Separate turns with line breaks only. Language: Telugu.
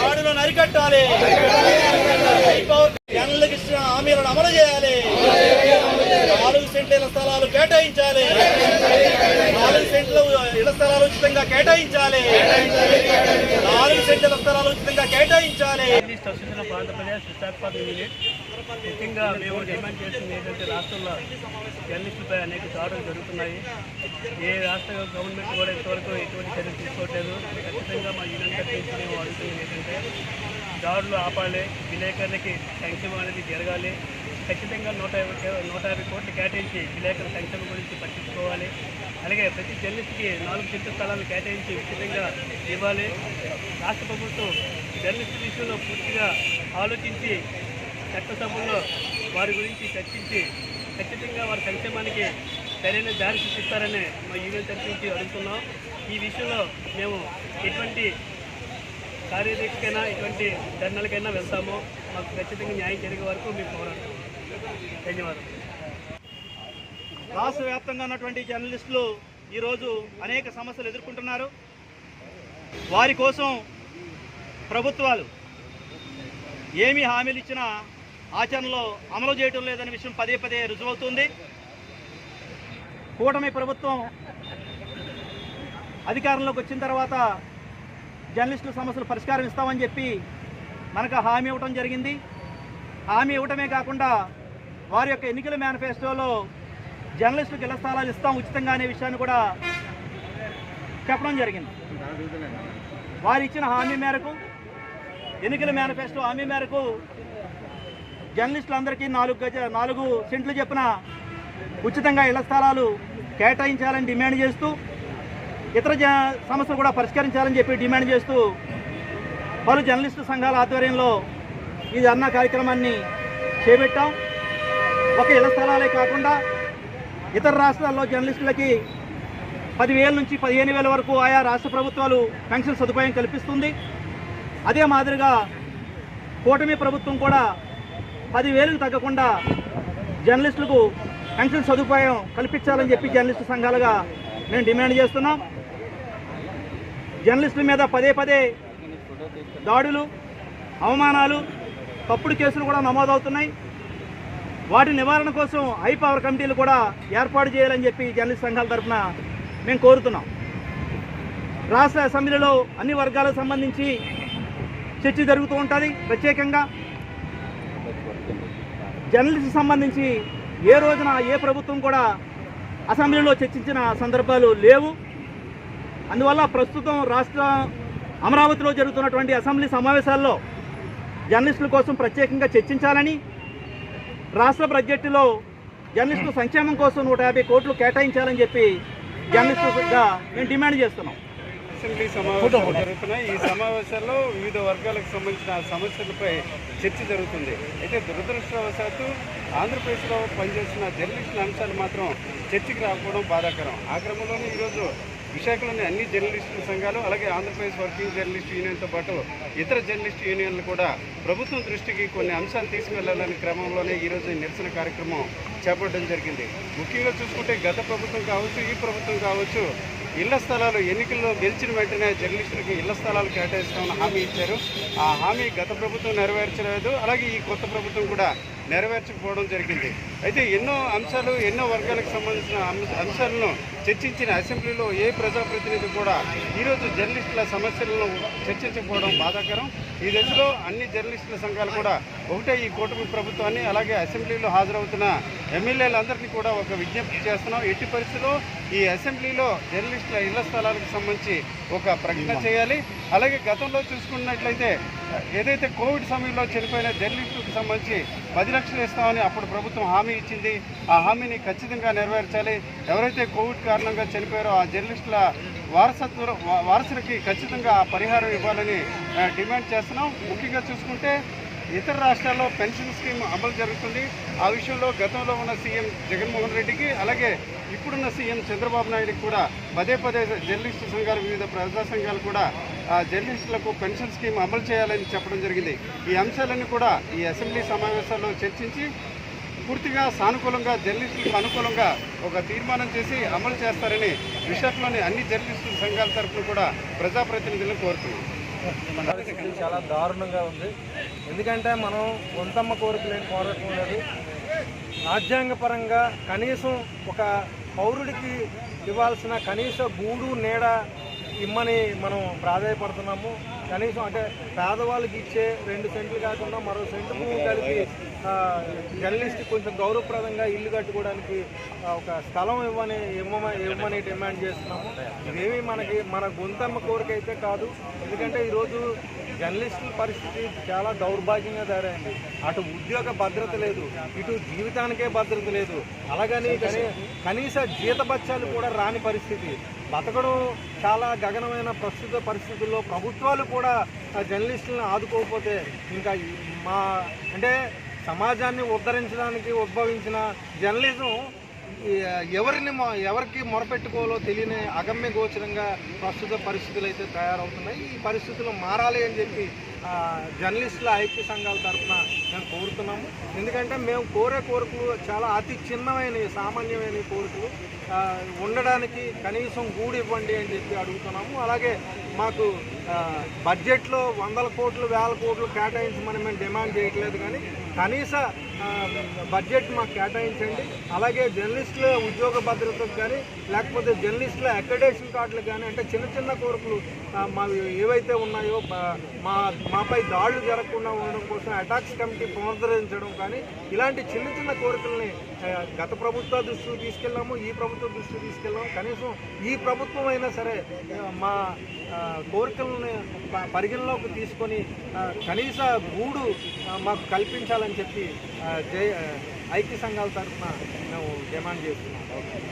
దాడులను అరికట్టాలి. జనాలకు ఇచ్చిన హామీలను అమలు చేయాలి. నాలుగు సెంట్ల స్థలాలు కేటాయించాలి. నాలుగు సెంట్ల ఇళ్ళ స్థలాలు ఉచితంగా కేటాయించాలి. నాలుగు సెంట్ల స్థలాలు ఉచితంగా కేటాయించాలి.
Journalist association of Andhra Pradesh Visakhapatnam unit ముఖ్యంగా మేము డిమాండ్ చేసింది ఏంటంటే రాష్ట్రంలో జర్నలిస్టులపై అనేక దాడులు జరుగుతున్నాయి. ఏ రాష్ట్ర గవర్నమెంట్ కూడా ఇంతవరకు ఎటువంటి చర్యలు తీసుకోవట్లేదు. ఖచ్చితంగా మా యూనియన్ తరఫు మేము అడుగుతుంది ఏంటంటే దాడులు ఆపాలి విలేకరులకి సంక్షేమం అనేది జరగాలి. ఖచ్చితంగా నూట యాభై నూట యాభై కోట్లు కేటాయించి విలేకరుల సంక్షేమం గురించి పట్టించుకోవాలి. అలాగే ప్రతి జర్నలిస్ట్కి నాలుగు సెంటు స్థలాలు కేటాయించి ఉచితంగా ఇవ్వాలి. రాష్ట్ర ప్రభుత్వం జర్నలిస్టుల విషయంలో పూర్తిగా ఆలోచించి చట్టసభల్లో వారి గురించి చర్చించి ఖచ్చితంగా వారి సంక్షేమానికి సరైన దారి చూపిస్తారని మా యూనియన్ తరఫు నుంచి అడుగుతున్నాం. ఈ విషయంలో మేము ఎటువంటి కార్యదీక్షకైనా ఎటువంటి ధర్నాలకైనా వెళ్తాము. మాకు ఖచ్చితంగా న్యాయం జరిగే వరకు మేము పోరాడతాం ధన్యవాదాలు.
రాష్ట్ర వ్యాప్తంగా ఉన్నటువంటి జర్నలిస్టులు ఈరోజు అనేక సమస్యలు ఎదుర్కొంటున్నారు. వారి కోసం ప్రభుత్వాలు ఏమి హామీలు ఇచ్చినా ఆచరణలో అమలు చేయటం లేదనే విషయం పదే పదే రుజువవుతుంది. కూటమి ప్రభుత్వం అధికారంలోకి వచ్చిన తర్వాత జర్నలిస్టుల సమస్యలు పరిష్కారం ఇస్తామని చెప్పి మనకు హామీ ఇవ్వటం జరిగింది. హామీ ఇవ్వటమే కాకుండా వారి యొక్క ఎన్నికల మేనిఫెస్టోలో జర్నలిస్టులకు ఇళ్ళ స్థలాలు ఇస్తాం ఉచితంగా అనే విషయాన్ని కూడా చెప్పడం జరిగింది. వారు ఇచ్చిన హామీ మేరకు ఎన్నికల మేనిఫెస్టో హామీ మేరకు జర్నలిస్టులందరికీ నాలుగు గజ నాలుగు సెంట్లు చెప్పిన ఉచితంగా ఇళ్ళ స్థలాలు కేటాయించాలని డిమాండ్ చేస్తూ ఇతర జ సమస్యలు కూడా పరిష్కరించాలని చెప్పి డిమాండ్ చేస్తూ పలు జర్నలిస్టు సంఘాల ఆధ్వర్యంలో ఈ ధర్నా కార్యక్రమాన్ని చేపట్టాం. ఒక ఇళ్ళ స్థలాలే కాకుండా ఇతర రాష్ట్రాల్లో జర్నలిస్టులకి పదివేల నుంచి పదిహేను వేల వరకు ఆయా రాష్ట్ర ప్రభుత్వాలు పెన్షన్ సదుపాయం కల్పిస్తుంది. అదే మాదిరిగా కూటమి ప్రభుత్వం కూడా పదివేలకు తగ్గకుండా జర్నలిస్టులకు పెన్షన్ సదుపాయం కల్పించాలని చెప్పి జర్నలిస్టు సంఘాలుగా మేము డిమాండ్ చేస్తున్నాం. జర్నలిస్టుల మీద పదే పదే దాడులు అవమానాలు తప్పుడు కేసులు కూడా నమోదవుతున్నాయి. వాటి నివారణ కోసం హై పవర్ కమిటీలు కూడా ఏర్పాటు చేయాలని చెప్పి జర్నలిస్ట్ సంఘాల తరఫున మేము కోరుతున్నాం. రాష్ట్ర అసెంబ్లీలో అన్ని వర్గాలకు సంబంధించి చర్చ జరుగుతూ ఉంటుంది. ప్రత్యేకంగా జర్నలిస్ట్ సంబంధించి ఏ రోజున ఏ ప్రభుత్వం కూడా అసెంబ్లీలో చర్చించిన సందర్భాలు లేవు. అందువల్ల ప్రస్తుతం రాష్ట్ర అమరావతిలో జరుగుతున్నటువంటి అసెంబ్లీ సమావేశాల్లో జర్నలిస్టుల కోసం ప్రత్యేకంగా చర్చించాలని రాష్ట్ర బడ్జెట్లో జర్నలిస్టుల సంక్షేమం కోసం నూట యాభై కోట్లు కేటాయించాలని చెప్పి జర్నలిస్టుగా మేము డిమాండ్ చేస్తున్నాం.
అసెంబ్లీ సమావేశాలు జరుగుతున్నాయి. ఈ సమావేశాల్లో వివిధ వర్గాలకు సంబంధించిన సమస్యలపై చర్చ జరుగుతుంది. అయితే దురదృష్టవశాత్తు ఆంధ్రప్రదేశ్లో పనిచేస్తున్న జర్నలిస్టుల అంశాలు మాత్రం చర్చకి రాకపోవడం బాధాకరం. ఆ క్రమంలోనే ఈరోజు విశాఖలోని అన్ని జర్నలిస్టుల సంఘాలు అలాగే ఆంధ్రప్రదేశ్ వర్కింగ్ జర్నలిస్ట్ యూనియన్తో పాటు ఇతర జర్నలిస్ట్ యూనియన్లు కూడా ప్రభుత్వం దృష్టికి కొన్ని అంశాలు తీసుకువెళ్ళాలనే క్రమంలోనే ఈరోజు ఈ నిరసన కార్యక్రమం చేపట్టడం జరిగింది. ముఖ్యంగా చూసుకుంటే గత ప్రభుత్వం కావచ్చు ఈ ప్రభుత్వం కావచ్చు ఇళ్ళ స్థలాలు ఎన్నికల్లో గెలిచిన వెంటనే జర్నలిస్టులకు ఇళ్ళ స్థలాలు కేటాయిస్తామని హామీ ఇచ్చారు. ఆ హామీ గత ప్రభుత్వం నెరవేర్చలేదు. అలాగే ఈ కొత్త ప్రభుత్వం కూడా నెరవేర్చకపోవడం జరిగింది. అయితే ఎన్నో అంశాలు ఎన్నో వర్గాలకు సంబంధించిన అంశ- అంశాలను చర్చించిన అసెంబ్లీలో ఏ ప్రజాప్రతినిధి కూడా ఈరోజు జర్నలిస్టుల సమస్యలను చర్చించకపోవడం బాధాకరం. ఈ దశలో అన్ని జర్నలిస్టుల సంఘాలు కూడా ఒకటే ఈ కూటమి ప్రభుత్వాన్ని అలాగే అసెంబ్లీలో హాజరవుతున్న ఎమ్మెల్యేలందరినీ కూడా ఒక విజ్ఞప్తి చేస్తున్నాం. ఎట్టి పరిస్థితుల్లో ఈ అసెంబ్లీలో జర్నలిస్టుల ఇళ్ళ స్థలాలకు సంబంధించి ఒక ప్రకటన చేయాలి. అలాగే గతంలో చూసుకున్నట్లయితే ఏదైతే కోవిడ్ సమయంలో చనిపోయిన జర్నలిస్టులకు సంబంధించి పది లక్షలు ఇస్తామని అప్పుడు ప్రభుత్వం హామీ ఇచ్చింది. ఆ హామీని ఖచ్చితంగా నెరవేర్చాలి. ఎవరైతే కోవిడ్ కారణంగా చనిపోయారో ఆ జర్నలిస్టుల వారసత్వ వారసులకి ఖచ్చితంగా ఆ పరిహారం ఇవ్వాలని డిమాండ్ చేస్తున్నాం. ముఖ్యంగా చూసుకుంటే ఇతర రాష్ట్రాల్లో పెన్షన్ స్కీమ్ అమలు జరుగుతుంది. ఆ విషయంలో గతంలో ఉన్న సీఎం జగన్మోహన్ రెడ్డికి అలాగే ఇప్పుడున్న సీఎం చంద్రబాబు నాయుడుకి కూడా పదే పదే జర్నలిస్టు సంఘాలు వివిధ ప్రజా సంఘాలు కూడా ఆ జర్నలిస్టులకు పెన్షన్ స్కీమ్ అమలు చేయాలని చెప్పడం జరిగింది. ఈ అంశాలన్నీ కూడా ఈ అసెంబ్లీ సమావేశాల్లో చర్చించి పూర్తిగా సానుకూలంగా జర్నలిస్టులకు అనుకూలంగా ఒక తీర్మానం చేసి అమలు చేస్తారని విశాఖలోని అన్ని జర్నలిస్టుల సంఘాల తరఫున కూడా ప్రజాప్రతినిధులను కోరుతున్నాం.
చాలా దారుణంగా ఉంది. ఎందుకంటే మనం వంతమ్మ కోరిక లేని కోరటం లేదు. రాజ్యాంగపరంగా కనీసం ఒక పౌరుడికి ఇవ్వాల్సిన కనీస గూడు నీడ ఇమ్మని మనం ప్రాధాయపడుతున్నాము. కనీసం అంటే పేదవాళ్ళకి ఇచ్చే రెండు సెంట్లు కాకుండా మరో సెంటు భూమి కలిపి ఆ, జర్నలిస్ట్ కొంచెం గౌరవప్రదంగా ఇల్లు కట్టుకోవడానికి ఒక స్థలం ఇవ్వని ఇవ్వమని ఇవ్వమని డిమాండ్ చేస్తున్నాము. ఇదేమి మనకి మన గొంతమ్మ కోరిక అయితే కాదు. ఎందుకంటే ఈరోజు జర్నలిస్టుల పరిస్థితి చాలా దౌర్భాగ్యంగా తయారైంది. అటు ఉద్యోగ భద్రత లేదు ఇటు జీవితానికే భద్రత లేదు. అలాగని కనీ కనీస జీతబత్యాలు కూడా రాని పరిస్థితి. బతకడం చాలా గగనమైన ప్రస్తుత పరిస్థితుల్లో ప్రభుత్వాలు కూడా జర్నలిస్టులను ఆదుకోకపోతే ఇంకా మా అంటే సమాజాన్ని ఉద్ధరించడానికి ఉద్భవించిన జర్నలిజం ఎవరిని ఎవరికి మొరపెట్టుకోవాలో తెలియని అగమ్య గోచరంగా ప్రస్తుత పరిస్థితులు అయితే తయారవుతున్నాయి. ఈ పరిస్థితులు మారాలి అని చెప్పి జర్నలిస్టుల ఐక్య సంఘాల తరఫున మేము కోరుతున్నాము. ఎందుకంటే మేము కోరే కోరికలు చాలా అతి చిన్నమైనవి సామాన్యమైన కోరికలు. ఉండడానికి కనీసం గూడు ఇవ్వండి అని చెప్పి అడుగుతున్నాము. అలాగే మాకు బడ్జెట్లో వందల కోట్లు వేల కోట్లు కేటాయించమని మేము డిమాండ్ చేయట్లేదు కానీ కనీస బడ్జెట్ మాకు కేటాయించండి. అలాగే జర్నలిస్టుల ఉద్యోగ భద్రతకు కానీ లేకపోతే జర్నలిస్టుల అక్రెడేషన్ కార్డులకు కానీ అంటే చిన్న చిన్న కోరికలు మావి ఏవైతే ఉన్నాయో మా మాపై దాడులు జరగకుండా ఉండడం కోసం అటాక్స్ కమిటీ పునరుద్ధరించడం కానీ ఇలాంటి చిన్న చిన్న కోరికల్ని గత ప్రభుత్వ దృష్టికి తీసుకెళ్ళాము ఈ ప్రభుత్వ దృష్టికి తీసుకెళ్ళాము. కనీసం ఈ ప్రభుత్వం అయినా సరే మా కోరికలను ప- పరిగణలోకి తీసుకొని కనీస గూడు మాకు కల్పించాలని చెప్పి జై ఐక్య సంఘాల తరఫున మేము డిమాండ్ చేస్తున్నాం.